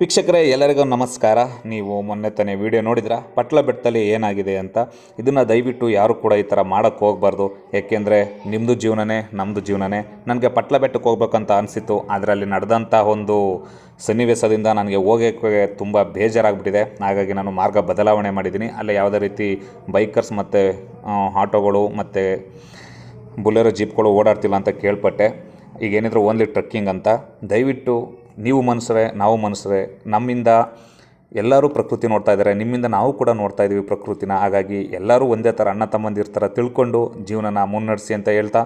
ವೀಕ್ಷಕರೇ, ಎಲ್ಲರಿಗೂ ನಮಸ್ಕಾರ. ನೀವು ಮೊನ್ನೆ ತಾನೇ ವಿಡಿಯೋ ನೋಡಿದ್ರ? ಪಟ್ಲ ಬೆಟ್ಟದಲ್ಲಿ ಏನಾಗಿದೆ ಅಂತ ಇದನ್ನು ದಯವಿಟ್ಟು ಯಾರು ಕೂಡ ಈ ಥರ ಮಾಡೋಕ್ಕೆ ಹೋಗಬಾರ್ದು. ಏಕೆಂದರೆ ನಿಮ್ಮದು ಜೀವನನೇ ನಮ್ಮದು ಜೀವನನೇ. ನನಗೆ ಪಟ್ಲ ಬೆಟ್ಟಕ್ಕೆ ಹೋಗ್ಬೇಕಂತ ಅನಿಸಿತ್ತು. ಅದರಲ್ಲಿ ನಡೆದಂಥ ಒಂದು ಸನ್ನಿವೇಶದಿಂದ ನನಗೆ ಹೋಗೋಕ್ಕೆ ತುಂಬ ಬೇಜಾರಾಗ್ಬಿಟ್ಟಿದೆ. ಹಾಗಾಗಿ ನಾನು ಮಾರ್ಗ ಬದಲಾವಣೆ ಮಾಡಿದ್ದೀನಿ. ಅಲ್ಲಿ ಯಾವುದೇ ರೀತಿ ಬೈಕರ್ಸ್ ಮತ್ತು ಆಟೋಗಳು ಮತ್ತು ಬುಲೆರೋ ಜೀಪ್ಗಳು ಓಡಾಡ್ತಿಲ್ಲ ಅಂತ ಕೇಳ್ಪಟ್ಟೆ. ಈಗ ಏನಿದ್ರು ಓನ್ಲಿ ಟ್ರಕ್ಕಿಂಗ್ ಅಂತ. ದಯವಿಟ್ಟು ನೀವು ಮನುಷ್ಯರೇ, ನಾವು ಮನುಷ್ಯರೇ, ನಮ್ಮಿಂದ ಎಲ್ಲರೂ ಪ್ರಕೃತಿ ನೋಡ್ತಾ ಇದ್ದಾರೆ, ನಿಮ್ಮಿಂದ ನಾವು ಕೂಡ ನೋಡ್ತಾ ಇದ್ದೀವಿ ಪ್ರಕೃತಿನ. ಹಾಗಾಗಿ ಎಲ್ಲರೂ ಒಂದೇ ಥರ ಅಣ್ಣ ತಮ್ಮಂದಿರ ಥರ ತಿಳ್ಕೊಂಡು ಜೀವನನ ಮುನ್ನಡೆಸಿ ಅಂತ ಹೇಳ್ತಾ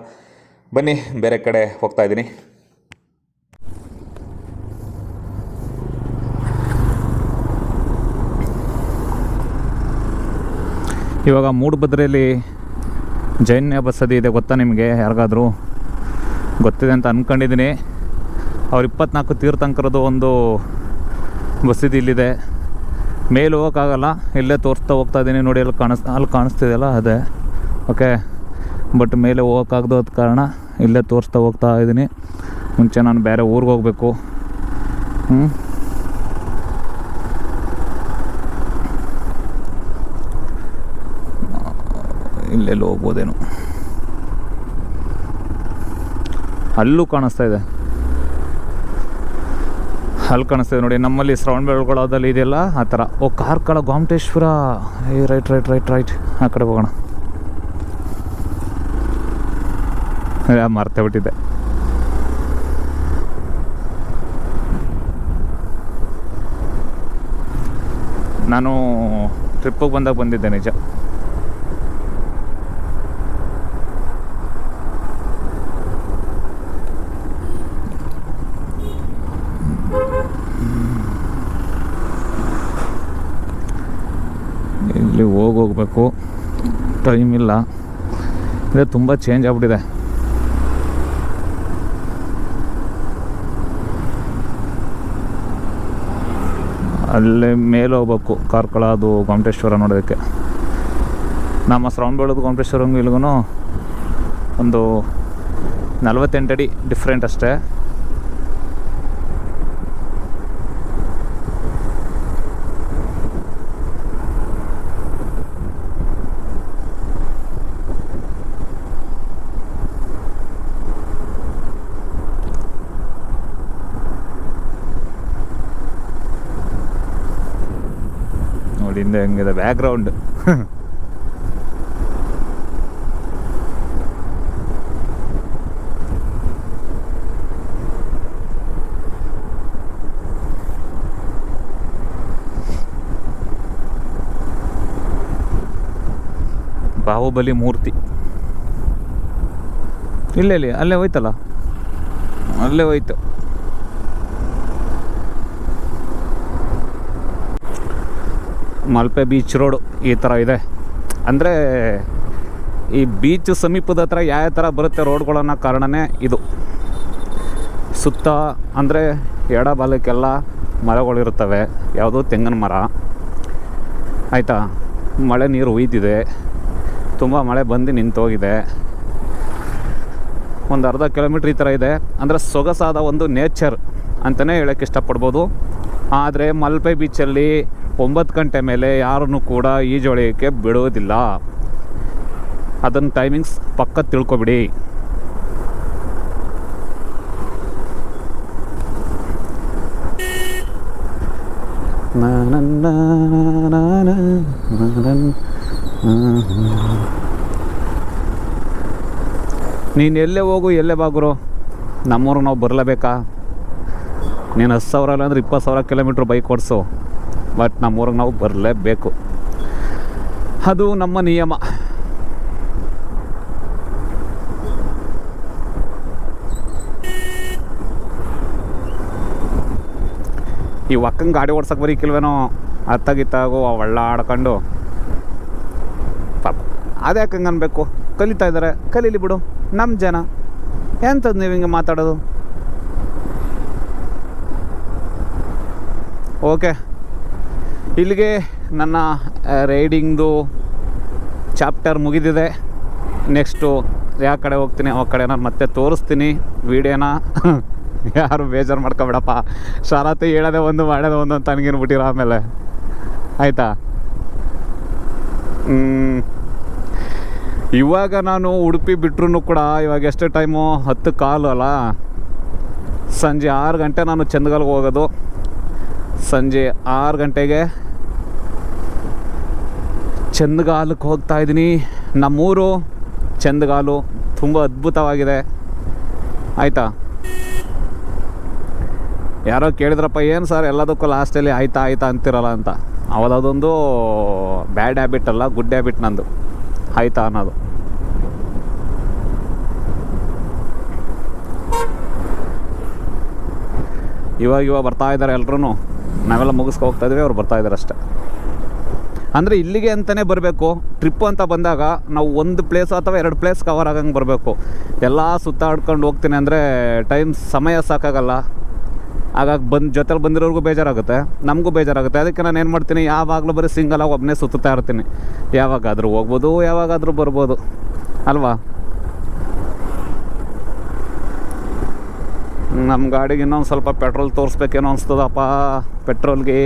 ಬನ್ನಿ, ಬೇರೆ ಕಡೆ ಹೋಗ್ತಾ ಇದ್ದೀನಿ. ಇವಾಗ ಮೂಡುಬಿದ್ರೆಯಲ್ಲಿ ಜೈನ್ಯ ಬಸದಿ ಇದೆ ಗೊತ್ತಾ ನಿಮಗೆ? ಯಾರಿಗಾದರೂ ಗೊತ್ತಿದೆ ಅಂತ ಅಂದ್ಕೊಂಡಿದ್ದೀನಿ ಅವ್ರು ಇಪ್ಪತ್ನಾಲ್ಕು ತೀರ್ಥಂಕರದ್ದು ಒಂದು ಬಸದಿ ಇಲ್ಲಿದೆ ಮೇಲೆ ಹೋಗೋಕ್ಕಾಗಲ್ಲ, ಇಲ್ಲೇ ತೋರಿಸ್ತಾ ಹೋಗ್ತಾ ಇದ್ದೀನಿ, ನೋಡಿ ಅಲ್ಲಿ ಕಾಣಿಸ್, ಅಲ್ಲಿ ಕಾಣಿಸ್ತಿದೆಯಲ್ಲ, ಅದೇ. ಓಕೆ, ಬಟ್ ಮೇಲೆ ಹೋಗೋಕ್ಕಾಗ್ದು ಅದ ಕಾರಣ ಇಲ್ಲೇ ತೋರಿಸ್ತಾ ಹೋಗ್ತಾ ಇದ್ದೀನಿ. ಮುಂಚೆ ನಾನು ಬೇರೆ ಊರಿಗೆ ಹೋಗಬೇಕು. ಹ್ಞೂ ಇಲ್ಲೆಲ್ಲಿ ಹೋಗ್ಬೋದೇನು. ಅಲ್ಲೂ ಕಾಣಿಸ್ತಾ ಇದೆ. ಅಲ್ಲಿ ಕಾಣಿಸ್ತದೆ ನೋಡಿ, ನಮ್ಮಲ್ಲಿ ಶ್ರವಣ ಬೆಳಗೊಳದಲ್ಲಿ ಇದೆಯಲ್ಲ, ಆ ಥರ. ಓ ಕಾರ್ಕಳ ಗೋಮಟೇಶ್ವರ. ಏ, ರೈಟ್ ರೈಟ್ ರೈಟ್ ರೈಟ್. ಆ ಕಡೆ ಹೋಗೋಣ. ಮರ್ತೇ ಬಿಟ್ಟಿದ್ದೆ. ನಾನು ಟ್ರಿಪ್ಪಿಗೆ ಬಂದಾಗ ಬಂದಿದ್ದೆ ನಿಜ. ಇಲ್ಲಿ ಹೋಗಿ ಹೋಗ್ಬೇಕು ಟೈಮ್ ಇಲ್ಲ. ಅಂದರೆ ತುಂಬ ಚೇಂಜ್ ಆಗ್ಬಿಟ್ಟಿದೆ. ಅಲ್ಲಿ ಮೇಲೆ ಹೋಗ್ಬೇಕು. ಕಾರ್ಕಳ ಅದು ಗೋಮಟೇಶ್ವರ ನೋಡೋದಕ್ಕೆ. ನಮ್ಮ ಸ್ರೌಂಡ್ ಬೆಳೆದು ಗೊಮಟೇಶ್ವರಂಗೂ ಇಲ್ಲಿಗೂ ಒಂದು ನಲ್ವತ್ತೆಂಟು ಅಡಿ ಡಿಫ್ರೆಂಟ್ ಅಷ್ಟೇ. ನೋಡಿ ಹಿಂದೆ ಹೆಂಗಿದೆ? ಬ್ಯಾಕ್ಗ್ರೌಂಡ್ ಬಾಹುಬಲಿ ಮೂರ್ತಿ. ಇಲ್ಲ ಇಲ್ಲಿ ಅಲ್ಲೇ ಹೋಯ್ತಲ್ಲ? ಅಲ್ಲೇ ಹೋಯ್ತು. ಮಲ್ಪೆ ಬೀಚ್ ರೋಡು ಈ ಥರ ಇದೆ. ಅಂದರೆ ಈ ಬೀಚ್ ಸಮೀಪದ ಹತ್ರ ಯಾವ ಥರ ಬರುತ್ತೆ ರೋಡ್ಗಳನ್ನ ಕಾರಣನೇ ಇದು. ಸುತ್ತ ಅಂದರೆ ಎಡ ಬಾಲಕ್ಕೆಲ್ಲ ಮರಗಳಿರುತ್ತವೆ. ಯಾವುದು ತೆಂಗಿನ ಮರ. ಆಯಿತಾ? ಮಳೆ ನೀರು ಹುಯ್ದಿದೆ ತುಂಬ ಮಳೆ ಬಂದು ನಿಂತೋಗಿದೆ. ಒಂದು ಅರ್ಧ ಕಿಲೋಮೀಟ್ರ್ ಈ ಥರ ಇದೆ. ಅಂದರೆ ಸೊಗಸಾದ ಒಂದು ನೇಚರ್ ಅಂತಲೇ ಹೇಳೋಕ್ಕೆ ಇಷ್ಟಪಡ್ಬೋದು. ಆದರೆ ಮಲ್ಪೆ ಬೀಚಲ್ಲಿ ಒಂಬತ್ತು ಗಂಟೆ ಮೇಲೆ ಯಾರನ್ನು ಕೂಡ ಈಜೊಳೆಯೋಕ್ಕೆ ಬಿಡೋದಿಲ್ಲ ಅದನ್ನು ಟೈಮಿಂಗ್ಸ್ ಪಕ್ಕ ತಿಳ್ಕೊಬಿಡಿ. ನೀನು ಎಲ್ಲೇ ಹೋಗು, ಎಲ್ಲೇ ಬಾಗುರು ನಮ್ಮೂರು ನಾವು ಬರಲೇಬೇಕಾ? ನೀನು ಹತ್ತು ಸಾವಿರ ಇಲ್ಲ ಅಂದ್ರೆ ಇಪ್ಪತ್ತು ಸಾವಿರ ಕಿಲೋಮೀಟ್ರ್ ಬೈಕ್ ಓಡಿಸು. ಬಟ್ ನಮ್ಮೂರಿಗೆ ನಾವು ಬರಲೇಬೇಕು. ಅದು ನಮ್ಮ ನಿಯಮ. ಈ ಒಕ್ಕಂಗೆ ಗಾಡಿ ಓಡ್ಸಕ್ಕೆ ಬರೀಕಿಲ್ವೇನೋ ಅತ್ತಾಗಿತ್ತಾಗೋ ಒಳ್ಳ ಆಡ್ಕೊಂಡು ಪಾಪ. ಅದೇ ಯಾಕಂಗೆ ಅನ್ಬೇಕು? ಕಲಿತಾ ಇದ್ದಾರೆ ಕಲೀಲಿ ಬಿಡು. ನಮ್ಮ ಜನ. ಎಂಥದ್ದು ನೀವು ಹಿಂಗೆ ಮಾತಾಡೋದು? ಓಕೆ. ಇಲ್ಲಿಗೆ ನನ್ನ ರೈಡಿಂಗ್ದು ಚಾಪ್ಟರ್ ಮುಗಿದಿದೆ. ನೆಕ್ಸ್ಟು ಯಾವ ಕಡೆ ಹೋಗ್ತೀನಿ, ಆ ಕಡೆ ನಾನು ಮತ್ತೆ ತೋರಿಸ್ತೀನಿ. ವೀಡಿಯೋನ ಯಾರು ಬೇಜಾರು ಮಾಡ್ಕೊಬೇಡಪ್ಪ. ಶರತ್ತು ಹೇಳೋದೇ ಒಂದು, ಮಾಡೋದೇ ಒಂದು ಅಂತ ಬಿಟ್ಟಿರೋ ಆಮೇಲೆ. ಆಯಿತಾ? ಇವಾಗ ನಾನು ಉಡುಪಿ ಬಿಟ್ರೂ ಕೂಡ ಇವಾಗ ಎಷ್ಟು ಟೈಮು ಹತ್ತು ಕಾಲು ಅಲ್ಲ. ಸಂಜೆ ಆರು ಗಂಟೆ ನಾನು ಚಂದಗಲ್ಗೆ ಹೋಗೋದು. ಸಂಜೆ ಆರು ಗಂಟೆಗೆ ಚಂದಗಾಲಕ್ಕೆ ಹೋಗ್ತಾ ಇದ್ದೀನಿ. ನಮ್ಮೂರು ಚಂದಗಾಲು ತುಂಬ ಅದ್ಭುತವಾಗಿದೆ. ಆಯಿತಾ? ಯಾರೋ ಕೇಳಿದ್ರಪ್ಪ, ಏನು ಸರ್ ಎಲ್ಲದಕ್ಕೂ ಲಾಸ್ಟಲ್ಲಿ ಆಯ್ತಾ ಆಯ್ತಾ ಅಂತಿರಲ್ಲ ಅಂತ. ಅವದೊಂದು ಬ್ಯಾಡ್ ಹ್ಯಾಬಿಟ್ ಅಲ್ಲ ಗುಡ್ ಹ್ಯಾಬಿಟ್ ನಂದು. ಆಯ್ತಾ ಅನ್ನೋದು. ಇವಾಗ ಇವಾಗ ಬರ್ತಾ ಇದ್ದಾರೆ ಎಲ್ಲರೂ ನಾವೆಲ್ಲ ಮುಗಿಸ್ಕೊ ಹೋಗ್ತಾ ಇದ್ದೀವಿ ಅವ್ರು ಬರ್ತಾ ಇದ್ದಾರೆ ಅಷ್ಟೇ. ಅಂದರೆ ಇಲ್ಲಿಗೆ ಅಂತಲೇ ಬರಬೇಕು. ಟ್ರಿಪ್ಪು ಅಂತ ಬಂದಾಗ ನಾವು ಒಂದು ಪ್ಲೇಸ್ ಅಥವಾ ಎರಡು ಪ್ಲೇಸ್ ಕವರ್ ಆಗಂಗೆ ಬರಬೇಕು. ಎಲ್ಲ ಸುತ್ತಾಡ್ಕೊಂಡು ಹೋಗ್ತೀನಿ ಅಂದರೆ ಟೈಮ್ ಸಮಯ ಸಾಕಾಗಲ್ಲ. ಹಾಗಾಗಿ ಬಂದು ಜೊತೆಲಿ ಬಂದಿರೋರ್ಗೂ ಬೇಜಾರಾಗುತ್ತೆ, ನಮಗೂ ಬೇಜಾರಾಗುತ್ತೆ. ಅದಕ್ಕೆ ನಾನು ಏನು ಮಾಡ್ತೀನಿ, ಯಾವಾಗಲೂ ಬರೀ ಸಿಂಗಲಾಗಿ ಒಬ್ಬನೇ ಸುತ್ತಾ ಇರ್ತೀನಿ. ಯಾವಾಗಾದರೂ ಹೋಗ್ಬೋದು, ಯಾವಾಗಾದರೂ ಬರ್ಬೋದು. ಅಲ್ವಾ? ನಮ್ಮ ಗಾಡಿಗೆ ಇನ್ನೊಂದು ಸ್ವಲ್ಪ ಪೆಟ್ರೋಲ್ ತೋರಿಸ್ಬೇಕೇನೋ ಅನಿಸ್ತದಪ್ಪ ಪೆಟ್ರೋಲ್ಗೆ